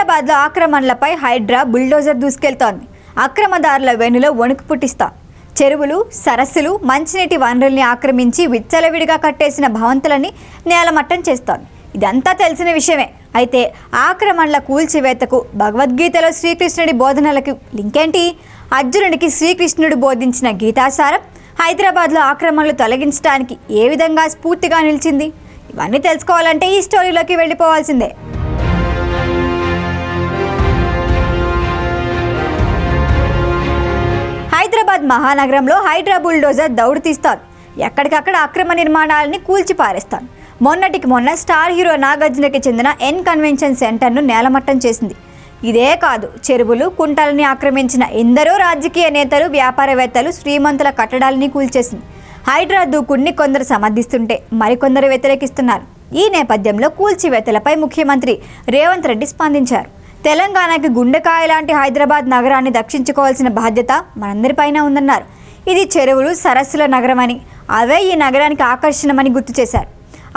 హైదరాబాద్లో ఆక్రమణలపై హైడ్రా బుల్డోజర్ దూసుకెళ్తోంది. అక్రమదారుల వెనులో వణుకు పుట్టిస్తా. చెరువులు సరస్సులు మంచినీటి వనరుల్ని ఆక్రమించి విచ్చలవిడిగా కట్టేసిన భవంతులని నేలమట్టం చేస్తోంది. ఇదంతా తెలిసిన విషయమే. అయితే ఆక్రమణల కూల్చివేతకు భగవద్గీతలో శ్రీకృష్ణుడి బోధనలకు లింకేంటి? అర్జునుడికి శ్రీకృష్ణుడు బోధించిన గీతాసారం హైదరాబాద్లో ఆక్రమణలు తొలగించడానికి ఏ విధంగా స్ఫూర్తిగా నిలిచింది? ఇవన్నీ తెలుసుకోవాలంటే ఈ స్టోరీలోకి వెళ్ళిపోవాల్సిందే. హైదరాబాద్ మహానగరంలో హైడ్రా బుల్డోజర్ దౌడు తీస్తారు ఎక్కడికక్కడ అక్రమ నిర్మాణాలని కూల్చిపారేస్తారు మొన్నటికి మొన్న స్టార్ హీరో నాగార్జునకి చెందిన ఎన్ కన్వెన్షన్ సెంటర్ను నేలమట్టం చేసింది. ఇదే కాదు చెరువులు కుంటలని ఆక్రమించిన ఎందరో రాజకీయ నేతలు వ్యాపారవేత్తలు శ్రీమంతుల కట్టడాలని కూల్చేసింది. హైడ్రా దూకుడిని కొందరు సమర్థిస్తుంటే మరికొందరు వ్యతిరేకిస్తున్నారు. ఈ నేపథ్యంలో కూల్చివేతలపై ముఖ్యమంత్రి రేవంత్ రెడ్డి స్పందించారు. తెలంగాణకి గుండెకాయ లాంటి హైదరాబాద్ నగరాన్ని దక్షించుకోవాల్సిన బాధ్యత మనందరిపైన ఉందన్నారు. ఇది చెరువులు సరస్సుల నగరమని. అవే ఈ నగరానికి ఆకర్షణమని గుర్తు చేశారు.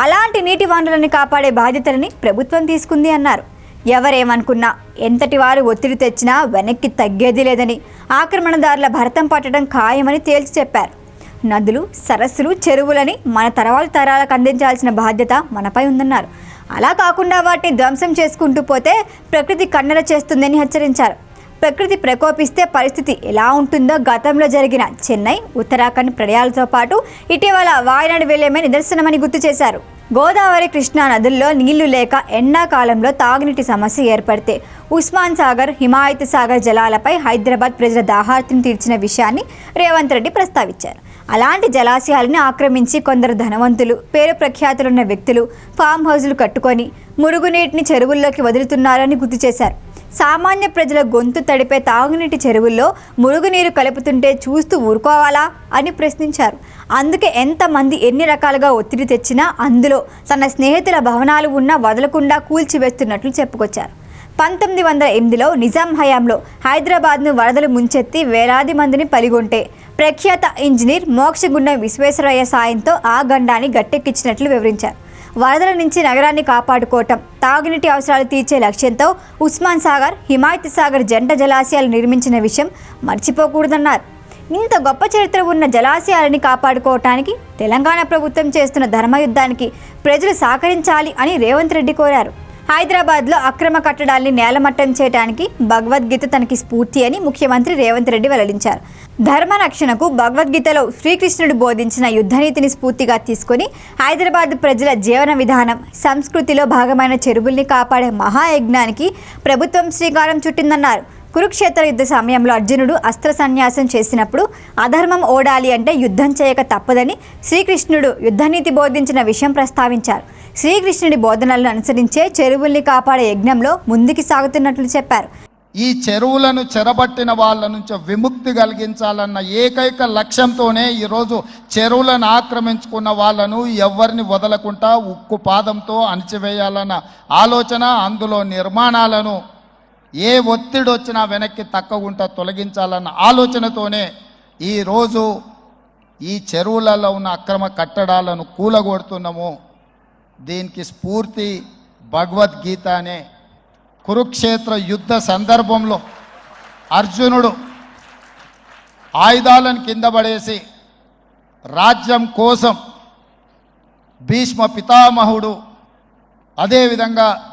అలాంటి నీటి వనరులను కాపాడే బాధ్యతలని ప్రభుత్వం తీసుకుంది అన్నారు. ఎవరేమనుకున్నా ఎంతటి వారు ఒత్తిడి తెచ్చినా వెనక్కి తగ్గేది లేదని ఆక్రమణదారుల భరతం పట్టడం ఖాయమని తేల్చి చెప్పారు. నదులు సరస్సులు చెరువులని మన తరవాల తరాలకు అందించాల్సిన బాధ్యత మనపై ఉందన్నారు. అలా కాకుండా వాటిని ధ్వంసం చేసుకుంటూ పోతే ప్రకృతి కన్నెర చేస్తుందని హెచ్చరించారు. ప్రకృతి ప్రకోపిస్తే పరిస్థితి ఎలా ఉంటుందో గతంలో జరిగిన చెన్నై ఉత్తరాఖండ్ ప్రళయాలతో పాటు ఇటీవల వాయనాడు వెళ్ళేమే నిదర్శనమని గుర్తు చేశారు. గోదావరి కృష్ణా నదుల్లో నీళ్ళు లేక ఎండాకాలంలో తాగునీటి సమస్య ఏర్పడితే ఉస్మాన్ సాగర్ హిమాయత్ సాగర్ జలాలపై హైదరాబాద్ ప్రజల దాహార్తిని తీర్చిన విషయాన్ని రేవంత్ రెడ్డి ప్రస్తావించారు. అలాంటి జలాశయాలను ఆక్రమించి కొందరు ధనవంతులు పేరు ప్రఖ్యాతులున్న వ్యక్తులు ఫామ్ హౌజులు కట్టుకొని మురుగునీటిని చెరువుల్లోకి వదులుతున్నారని గుర్తు చేశారు. సామాన్య ప్రజల గొంతు తడిపే తాగునీటి చెరువుల్లో మురుగునీరు కలుపుతుంటే చూస్తూ ఊరుకోవాలా అని ప్రశ్నించారు. అందుకే ఎంతమంది ఎన్ని రకాలుగా ఒత్తిడి తెచ్చినా అందులో తన స్నేహితుల భవనాలు ఉన్నా వదలకుండా కూల్చివేస్తున్నట్లు చెప్పుకొచ్చారు. పంతొమ్మిది వందల ఎనిమిదిలో నిజాం హయాంలో హైదరాబాద్ను వరదలు ముంచెత్తి వేలాది మందిని పలిగొంటే ప్రఖ్యాత ఇంజనీర్ మోక్షగుండం విశ్వేశ్వరయ్య సాయంతో ఆ గండాన్ని గట్టెక్కించినట్లు వివరించారు. వరదల నుంచి నగరాన్ని కాపాడుకోవటం తాగునీటి అవసరాలు తీర్చే లక్ష్యంతో ఉస్మాన్ సాగర్ హిమాయత్ సాగర్ జంట జలాశయాలు నిర్మించిన విషయం మర్చిపోకూడదన్నారు. ఇంత గొప్ప చరిత్ర ఉన్న జలాశయాలని కాపాడుకోవటానికి తెలంగాణ ప్రభుత్వం చేస్తున్న ధర్మయుద్ధానికి ప్రజలు సహకరించాలి అని రేవంత్ రెడ్డి కోరారు. హైదరాబాద్లో అక్రమ కట్టడాల్ని నేలమట్టం చేయడానికి భగవద్గీత తనకి స్ఫూర్తి అని ముఖ్యమంత్రి రేవంత్ రెడ్డి వెల్లడించారు. ధర్మ రక్షణకు భగవద్గీతలో శ్రీకృష్ణుడు బోధించిన యుద్ధనీతిని స్ఫూర్తిగా తీసుకొని హైదరాబాద్ ప్రజల జీవన విధానం సంస్కృతిలో భాగమైన చెరువుల్ని కాపాడే మహాయజ్ఞానికి ప్రభుత్వం శ్రీకారం చుట్టిందన్నారు. కురుక్షేత్ర యుద్ధ సమయంలో అర్జునుడు అస్త్ర సన్యాసం చేసినప్పుడు అధర్మం ఓడాలి అంటే యుద్ధం చేయక తప్పదని శ్రీకృష్ణుడు యుద్ధనీతి బోధించిన విషయం ప్రస్తావించారు. శ్రీకృష్ణుడి బోధనలను అనుసరించే చెరువుల్ని కాపాడే యజ్ఞంలో ముందుకు సాగుతున్నట్లు చెప్పారు. ఈ చెరువులను చెరబట్టిన వాళ్ళ నుంచి విముక్తి కలిగించాలన్న ఏకైక లక్ష్యంతోనే ఈరోజు చెరువులను ఆక్రమించుకున్న వాళ్ళను ఎవరిని వదలకుండా ఉక్కు పాదంతో అణిచివేయాలన్న ఆలోచన అందులో నిర్మాణాలను ఏ ఒత్తిడి వచ్చినా వెనక్కి తక్కకుండా తొలగించాలన్న ఆలోచనతోనే ఈరోజు ఈ చెరువులలో ఉన్న అక్రమ కట్టడాలను కూలగొడుతున్నాము. దీనికి స్ఫూర్తి భగవద్గీత అనే కురుక్షేత్ర యుద్ధ సందర్భంలో అర్జునుడు ఆయుధాలను కింద పడేసి రాజ్యం కోసం భీష్మ పితామహుడు అదేవిధంగా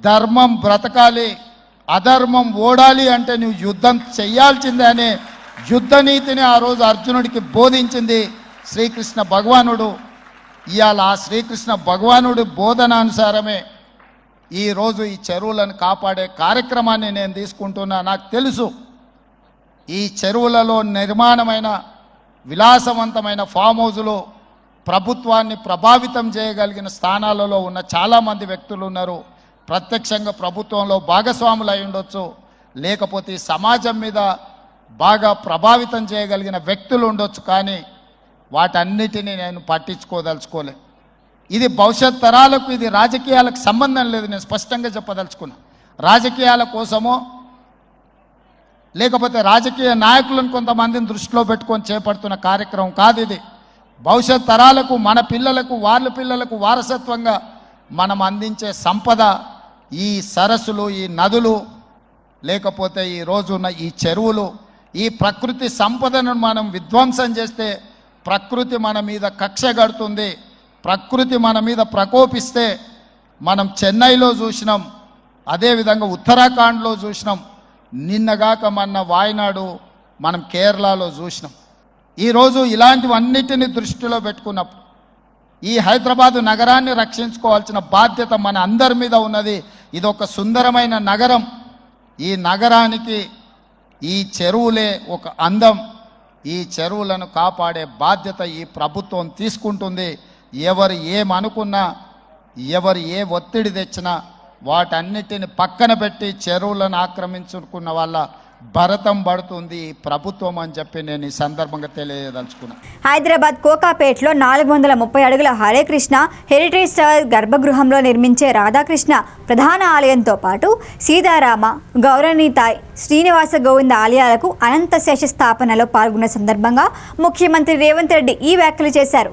ధర్మం బ్రతకాలి అధర్మం ఓడాలి అంటే నువ్వు యుద్ధం చెయ్యాల్సిందే అనే యుద్ధ నీతిని ఆ రోజు అర్జునుడికి బోధించింది శ్రీకృష్ణ భగవానుడు. ఇవాళ ఆ శ్రీకృష్ణ భగవానుడి బోధనానుసారమే ఈరోజు ఈ చెరువులను కాపాడే కార్యక్రమాన్ని నేను తీసుకుంటున్నా. నాకు తెలుసు ఈ చెరువులలో నిర్మాణమైన విలాసవంతమైన ఫామ్ హౌజులు ప్రభుత్వాన్ని ప్రభావితం చేయగలిగిన స్థానాలలో ఉన్న చాలామంది వ్యక్తులు ఉన్నారు. ప్రత్యక్షంగా ప్రభుత్వంలో భాగస్వాములు అయి ఉండొచ్చు. లేకపోతే సమాజం మీద బాగా ప్రభావితం చేయగలిగిన వ్యక్తులు ఉండొచ్చు కానీ వాటన్నిటినీ నేను పట్టించుకోదలుచుకోలే. ఇది భవిష్యత్ తరాలకు ఇది రాజకీయాలకు సంబంధం లేదు నేను స్పష్టంగా చెప్పదలుచుకున్నా. రాజకీయాల కోసమో లేకపోతే రాజకీయ నాయకులను కొంతమందిని దృష్టిలో పెట్టుకొని చేపడుతున్న కార్యక్రమం కాదు ఇది. భవిష్యత్ తరాలకు మన పిల్లలకు వాళ్ళ పిల్లలకు వారసత్వంగా మనం అందించే సంపద ఈ సరస్సులు ఈ నదులు లేకపోతే ఈ రోజున్న ఈ చెరువులు ఈ ప్రకృతి సంపదను మనం విధ్వంసం చేస్తే ప్రకృతి మన మీద కక్ష కడుతుంది ప్రకృతి మన మీద ప్రకోపిస్తే మనం చెన్నైలో చూసినాం అదేవిధంగా ఉత్తరాఖండ్లో చూసినాం నిన్నగాక మొన్న వాయనాడు మనం కేరళలో చూసినాం. ఈరోజు ఇలాంటివన్నిటిని దృష్టిలో పెట్టుకున్నప్పుడు ఈ హైదరాబాదు నగరాన్ని రక్షించుకోవాల్సిన బాధ్యత మన అందరి మీద ఉన్నది. ఇది ఒక సుందరమైన నగరం. ఈ నగరానికి ఈ చెరువులే ఒక అందం. ఈ చెరువులను కాపాడే బాధ్యత ఈ ప్రభుత్వం తీసుకుంటుంది. ఎవరు ఏమనుకున్నా ఎవరు ఏ ఒత్తిడి తెచ్చినా వాటన్నిటిని పక్కన పెట్టి చెరువులను ఆక్రమించుకున్న వాళ్ళ భరతం పడుతుంది ప్రభుత్వం అని చెప్పి నేను ఈ సందర్భంగా తెలియదలుచుకున్నా. హైదరాబాద్ కోకాపేటలో నాలుగు వందల ముప్పై అడుగుల హరే కృష్ణ హెరిటేజ్ స్టార్ గర్భగృహంలో నిర్మించే రాధాకృష్ణ ప్రధాన ఆలయంతో పాటు సీతారామ గౌరవనీతాయ్ శ్రీనివాస గోవింద ఆలయాలకు అనంత శేష స్థాపనలో పాల్గొన్న సందర్భంగా ముఖ్యమంత్రి రేవంత్ రెడ్డి ఈ వ్యాఖ్యలు చేశారు.